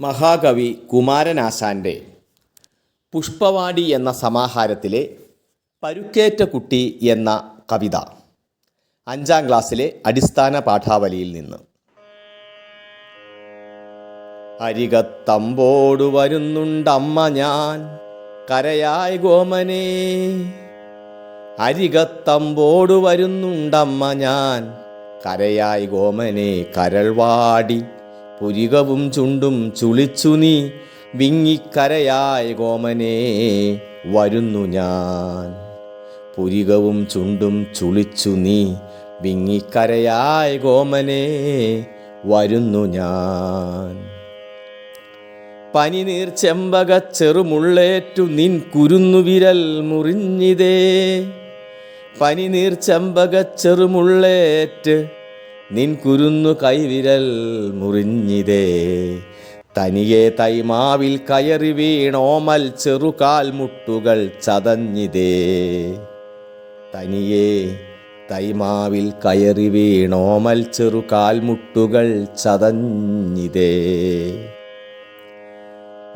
മഹാകവി കുമാരനാശാന്റെ പുഷ്പവാടി എന്ന സമാഹാരത്തിലെ പരുക്കേറ്റ കുട്ടി എന്ന കവിത അഞ്ചാം ക്ലാസ്സിലെ അടിസ്ഥാന പാഠാവലിയിൽ നിന്ന്. അരികത്തമ്പോടു വരുന്നുണ്ടമ്മ ഞാൻ കരയായ ഗോമനേ. അരികത്തമ്പോടു വരുന്നുണ്ടമ്മ ഞാൻ കരയായി ഗോമനെ കരൾവാടി പുരികവും ചുണ്ടും ചുളിച്ചു നീ വിങ്ങിക്കരയായ ഗോമനെ വരുന്നു ഞാൻ. പുരികവും ചുണ്ടും ചുളിച്ചു നീ വിങ്ങിക്കരയായ ഗോമനെ വരുന്നു ഞാൻ. പനിനീർ ചെമ്പക ചെറുമുള്ളേറ്റു നിൻ കുരുന്നു വിരൽ മുറിഞ്ഞിതേ. പനിനീർ ചെമ്പക ചെറുമുള്ളേറ്റ് നിൻ കുരുന്നു കൈവിരൽ മുറിഞ്ഞിതേ. തനിയെ തൈമാവിൽ കയറി വീണോമൽ ചെറുകാൽ മുട്ടുകൾ ചതഞ്ഞിതേ. തനിയെ തൈമാവിൽ കയറി വീണോമൽ ചെറുകാൽ മുട്ടുകൾ ചതഞ്ഞിതേ.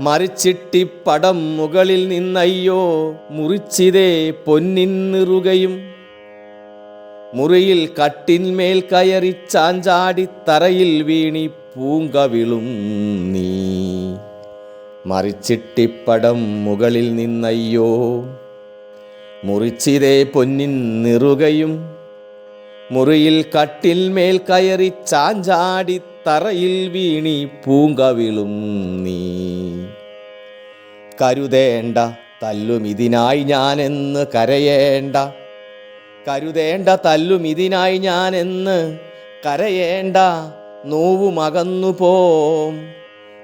മറിച്ചിട്ടിപ്പടം മുകളിൽ നിന്നയ്യോ മുറിച്ചിതേ പൊന്നിൻ നിറുകയും മുറിയിൽ കട്ടിന്മേൽ കയറി ചാഞ്ചാടി തറയിൽ വീണി പൂങ്കവിളും നീ. മറിച്ചിട്ടിപ്പടം മുകളിൽ നിന്നയ്യോ? മുറിച്ചിതേ പൊന്നിൻ നിറുകയും മുറിയിൽ കട്ടിൽമേൽ കയറി ചാഞ്ചാടി തറയിൽ വീണി പൂങ്കവിളും നീ. കരുതേണ്ട തല്ലും ഇതിനായി ഞാനെന്ന് കരയേണ്ട കരുതേണ്ട തല്ലും ഇതിനായി ഞാനെന്ന് കരയേണ്ട നോവുമകന്നു പോം.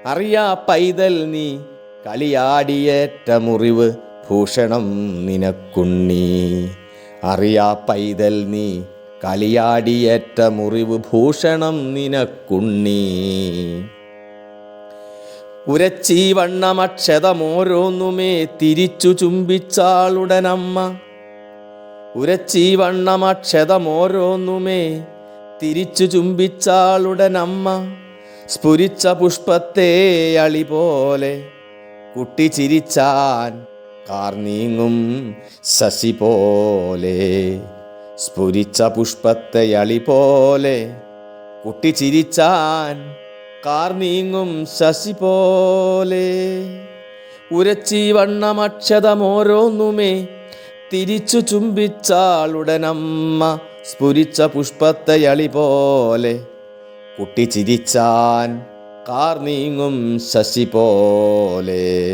അറിയാ പൈതൽ നീ കളിയാടിയേറ്റ മുറിവ് ഭൂഷണം നിനക്കുണ്ണി. അറിയാ പൈതൽ നീ കളിയാടിയേറ്റ മുറിവ് ഭൂഷണം നിനക്കുണ്ണി. ഉരച്ചീ വണ്ണമക്ഷതമോരോന്നുമേ തിരിച്ചു ചുംബിച്ചാളുടനമ്മ. ഉരച്ചീ വണ്ണമക്ഷതമോരോന്നുമേ. തിരിച്ചു ചുംബിച്ചാളുടനമ്മ സ്ഫുരിച്ച പുഷ്പത്തെ അളി പോലെ കുട്ടി ചിരിച്ചാൻ കാർനീങ്ങും ശശി പോലെ. സ്ഫുരിച്ച പുഷ്പത്തെ അളി പോലെ കുട്ടി ചിരിച്ചാൻ കാർനീങ്ങും ശശി പോലെ. ഉരച്ചി വണ്ണമക്ഷതമോരോന്നുമേ. തിരിച്ചു ചുംബിച്ചാളുടനമ്മ സ്ഫുരിച്ച പുഷ്പത്തെ അളി പോലെ. കുട്ടി ചിരിച്ചാൻ കാർ നീങ്ങും ശശി പോലെ.